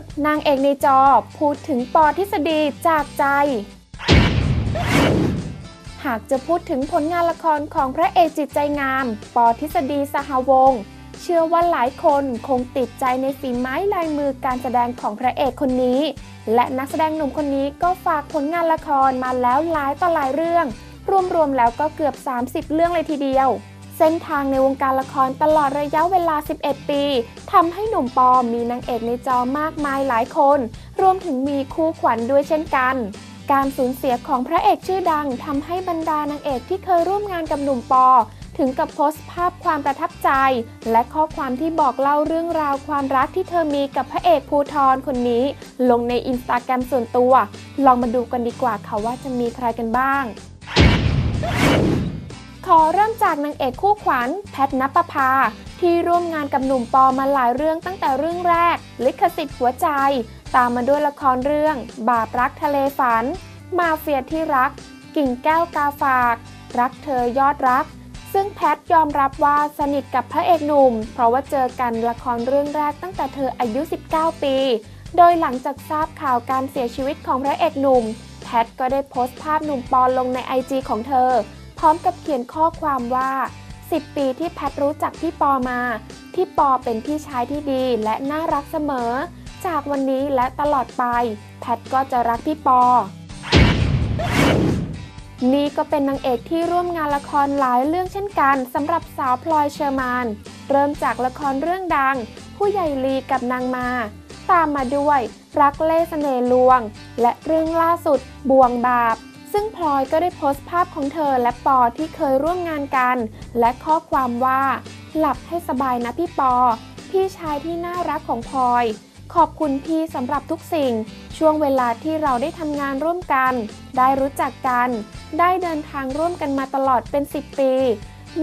กนางเอกในจอ พูดถึงปอทฤษฎีจากใจ หากจะพูดถึงผลงานละครของพระเอกจิตใจงาม ปอทฤษฎีสหวงศ์เชื่อว่าหลายคนคงติดใจในฝีไม้ลายมือการแสดงของพระเอกคนนี้ และนักแสดงหนุ่มคนนี้ก็ฝากผลงานละครมาแล้วหลายต่อหลายเรื่อง รวมๆแล้วก็เกือบ 30 เรื่องเลยทีเดียว เส้นทางในวงการละครตลอดระยะเวลา 11 ปีทำให้หนุ่มปอมีนางเอกในจอมากมายหลายคน รวมถึงมีคู่ขวัญด้วยเช่นกันการสูญเสียของพระเอกชื่อดังทำให้บรรดานางเอกที่เคยร่วมงานกับหนุ่มปอ ถึงกับโพสต์ภาพความประทับใจ และข้อความที่บอกเล่าเรื่องราวความรักที่เธอมีกับพระเอกภูทรคนนี้ ลงในอินสตาแกรมส่วนตัว ลองมาดูกันดีกว่าค่ะว่าจะมีใครกันบ้าง อเริ่มจากนางเอกคู่ขวัญแพทนปภา ที่ร่วมงานกับหนุ่มปอมาหลายเรื่องตั้งแต่เรื่องแรก ลิขสิทธิ์หัวใจ ตามมาด้วยละครเรื่อง บาปรักทะเลฝัน มาเฟียที่รัก กิ่งแก้วกาฝาก รักเธอยอดรัก ซึ่งแพทยอมรับว่าสนิทกับพระเอกหนุ่ม เพราะว่าเจอกันละครเรื่องแรกตั้งแต่เธออายุ 19 ปี โดยหลังจากทราบข่าวการเสียชีวิตของพระเอกหนุ่ม แพทก็ได้โพสต์ภาพหนุ่มปอลงในไอจีของเธอ พร้อมกับเขียนข้อความว่า 10 ปีที่แพทรู้จักพี่ปอมา พี่ปอเป็นพี่ชายที่ดีและน่ารักเสมอ จากวันนี้และตลอดไป แพทก็จะรักพี่ปอ นี่ก็เป็นนางเอกที่ร่วมงานละครหลายเรื่องเช่นกันสำหรับสาวพลอยเชอร์มานเริ่มจากละครเรื่องดัง ผู้ใหญ่ลีกับนางมา ตามมาด้วยรักเล่ห์เสน่ห์ลวง และเรื่องล่าสุดบ่วงบาป ซึ่งพลอยก็ได้โพสต์ภาพของเธอและปอที่เคยร่วมงานกัน และข้อความว่า หลับให้สบายนะพี่ปอ พี่ชายที่น่ารักของพลอย ขอบคุณพี่สำหรับทุกสิ่ง ช่วงเวลาที่เราได้ทำงานร่วมกัน ได้รู้จักกัน ได้เดินทางร่วมกันมาตลอดเป็น 10 ปี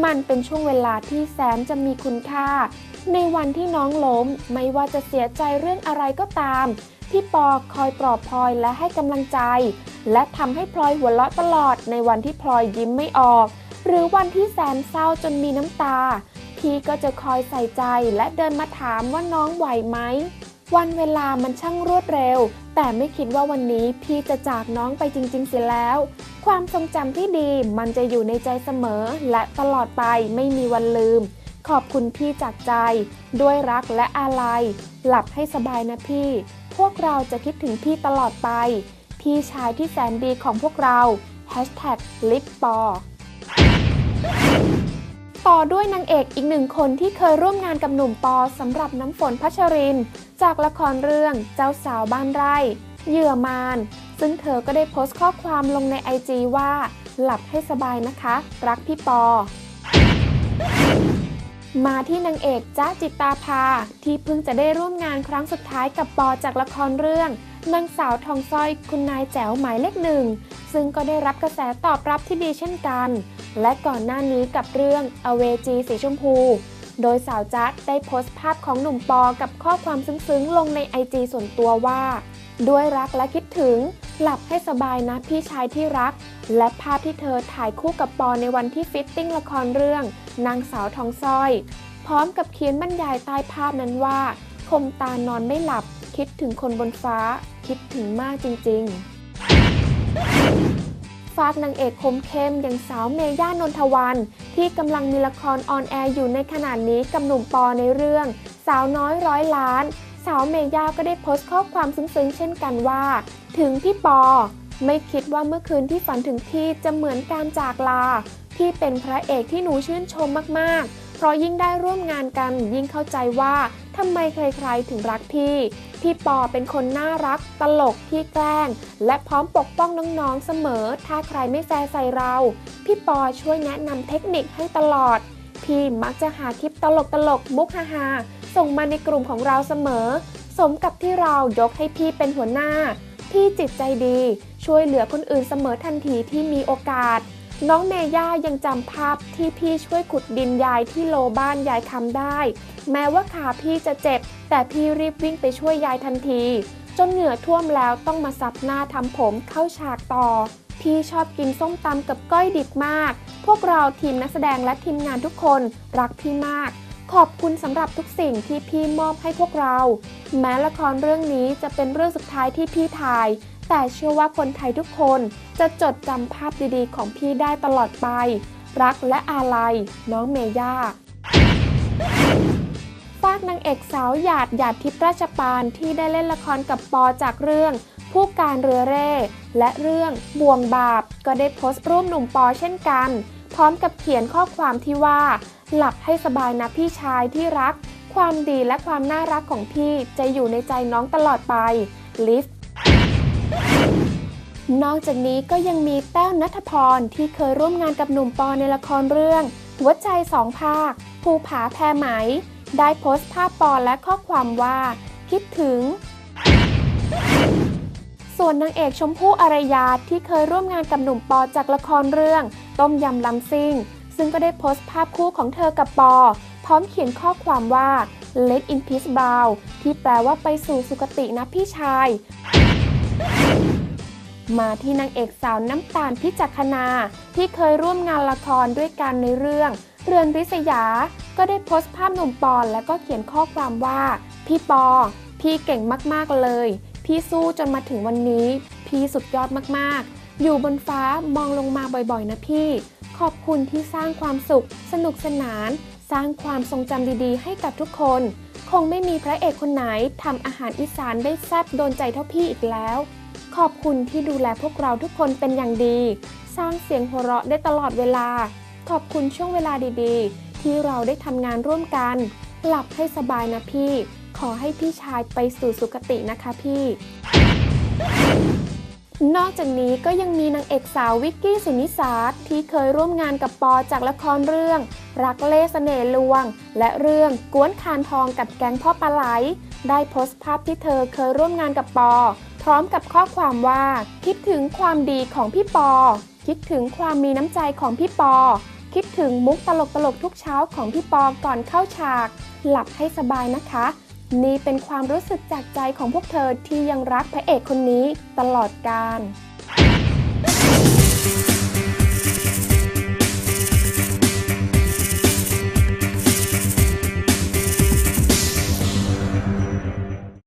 มันเป็นช่วงเวลาที่แสนจะมีคุณค่า ในวันที่น้องล้มไม่ว่าจะเสียใจเรื่องอะไรก็ตาม พี่ปอคอยปลอบพลอยและให้กำลังใจ และทำให้พลอยหัวเราะตลอดในวันที่พลอยยิ้มไม่ออก หรือวันที่แสนเศร้าจนมีน้ำตา พี่ก็จะคอยใส่ใจและเดินมาถามว่าน้องไหวไหมวันเวลามันช่างรวดเร็ว แต่ไม่คิดว่าวันนี้พี่จะจากน้องไปจริง ๆ เสียแล้ว ความทรงจำที่ดีมันจะอยู่ในใจเสมอ และตลอดไปไม่มีวันลืม ขอบคุณพี่จากใจ ด้วยรักและอาลัย หลับให้สบายนะพี่ พวกเราจะคิดถึงพี่ตลอดไป พี่ชายที่แสนดีของพวกเราลิปปอต่อด้วยนางเอกอีกหนึ่งคนที่เคยร่วมงานกับหนุ่มปอสำหรับน้ำฝนพัชริน จากละครเรื่องเจ้าสาวบ้านไร่ เหยื่อมารซึ่งเธอก็ได้โพสต์ข้อความลงในไอจีว่า หลับให้สบายนะคะ รักพี่ปอ มาที่นางเอกจ้าจิตตาภา ที่เพิ่งจะได้ร่วมงานครั้งสุดท้ายกับปอจากละครเรื่องนางสาวทองสร้อยคุณนายแจ๋วหมายเลขหนึ่ง ซึ่งก็ได้รับกระแสตอบรับที่ดีเช่นกัน และก่อนหน้านี้กับเรื่องอเวจีสีชมพู โดยสาวจัดได้โพสต์ภาพของหนุ่มปอกับข้อความซึ้งๆ ลงในไอจีส่วนตัวว่า ด้วยรักและคิดถึง หลับให้สบายนะพี่ชายที่รัก และภาพที่เธอถ่ายคู่กับปอในวันที่ฟิตติ้งละครเรื่อง นางสาวทองสร้อย พร้อมกับเขียนบรรยายใต้ภาพนั้นว่าคมตานอนไม่หลับ คิดถึงคนบนฟ้า คิดถึงมากจริงๆ ฝากนางเอกคมเข้มอย่างสาวเมย่านนทวัน ที่กำลังมีละครออนแอร์อยู่ในขณะนี้กับหนุ่มปอในเรื่อง สาวน้อยร้อยล้าน สาวเมย่าก็ได้โพสต์ข้อความซึ้งๆ เช่นกันว่า ถึงพี่ปอ ไม่คิดว่าเมื่อคืนที่ฝันถึงพี่จะเหมือนการจากลา พี่เป็นพระเอกที่หนูชื่นชมมากๆ เพราะยิ่งได้ร่วมงานกันยิ่งเข้าใจว่าทำไมใครๆถึงรักพี่ พี่ปอเป็นคนน่ารัก ตลกที่แกล้ง และพร้อมปกป้องน้องๆเสมอ ถ้าใครไม่แฟร์ใส่เรา พี่ปอช่วยแนะนำเทคนิคให้ตลอด พี่มักจะหาคลิปตลกตลกมุกฮาๆส่งมาในกลุ่มของเราเสมอ สมกับที่เรายกให้พี่เป็นหัวหน้า พี่จิตใจดี ช่วยเหลือคนอื่นเสมอทันทีที่มีโอกาส น้องเมย่ายังจำภาพที่พี่ช่วยขุดดินยายที่โลบ้านยายคำได้ แม้ว่าขาพี่จะเจ็บ แต่พี่รีบวิ่งไปช่วยยายทันที จนเหงื่อท่วมแล้วต้องมาซับหน้าทำผมเข้าฉากต่อ พี่ชอบกินส้มตำกับก้อยดิบมาก พวกเราทีมนักแสดงและทีมงานทุกคนรักพี่มาก ขอบคุณสำหรับทุกสิ่งที่พี่มอบให้พวกเรา แม้ละครเรื่องนี้จะเป็นเรื่องสุดท้ายที่พี่ถ่าย แต่เชื่อว่าคนไทยทุกคนจะจดจำภาพดีๆ ของพี่ได้ตลอดไป รักและอาลัย น้องเมย่าฝากนางเอกสาวหยาดหยาดทิพย์ราชปานที่ได้เล่นละครกับปอจากเรื่อง ผู้การเรือเร่ และเรื่องบ่วงบาป ก็ได้โพสต์รูปหนุ่มปอเช่นกัน พร้อมกับเขียนข้อความที่ว่า หลับให้สบายนะพี่ชายที่รัก ความดีและความน่ารักของพี่จะอยู่ในใจน้องตลอดไปลิฟ นอกจากนี้ก็ยังมีแต้วนัทพรที่เคยร่วมงานกับหนุ่มปอในละครเรื่อง หัวใจสองภาค ภูผาแพรไหม ได้โพสต์ภาพปอและข้อความว่า คิดถึง ส่วนนางเอกชมพู่อารยาที่เคยร่วมงานกับหนุ่มปอจากละครเรื่อง ต้มยำลำซิ่ง ซึ่งก็ได้โพสต์ภาพคู่ของเธอกับปอ พร้อมเขียนข้อความว่า Let in peace bow ที่แปลว่าไปสู่สุคตินะพี่ชาย มาที่นางเอกสาวน้ำตาลพิจักขณาที่เคยร่วมงานละครด้วยกันในเรื่อง เรือนริษยา ก็ได้โพสต์ภาพหนุ่มปอนและก็เขียนข้อความว่า พี่ปอ พี่เก่งมากๆเลย พี่สู้จนมาถึงวันนี้ พี่สุดยอดมากๆ อยู่บนฟ้ามองลงมาบ่อยๆ นะพี่ ขอบคุณที่สร้างความสุข สนุกสนาน สร้างความทรงจำดีๆ ให้กับทุกคน คงไม่มีพระเอกคนไหนทำอาหารอีสานได้แซ่บโดนใจเท่าพี่อีกแล้ว ขอบคุณที่ดูแลพวกเราทุกคนเป็นอย่างดี สร้างเสียงหัวเราะได้ตลอดเวลา ขอบคุณช่วงเวลาดีๆ ที่เราได้ทำงานร่วมกัน หลับให้สบายนะพี่ ขอให้พี่ชายไปสู่สุคตินะคะพี่ นอกจากนี้ก็ยังมีนางเอกสาววิกกี้สุนิสาที่เคยร่วมงานกับปอจากละครเรื่อง รักเล่เสน่ห์ลวง และเรื่องกวนคานทองกับแก๊งพ่อปลาไหล ได้โพสต์ภาพที่เธอเคยร่วมงานกับปอ ร้อมกับข้อความว่า คิดถึงความดีของพี่ปอ คิดถึงความมีน้ำใจของพี่ปอ คิดถึงมุกตลกตลกทุกเช้าของพี่ปอก่อนเข้าฉาก หลับให้สบายนะคะ นี่เป็นความรู้สึกจากใจของพวกเธอที่ยังรักพระเอกคนนี้ตลอดกาล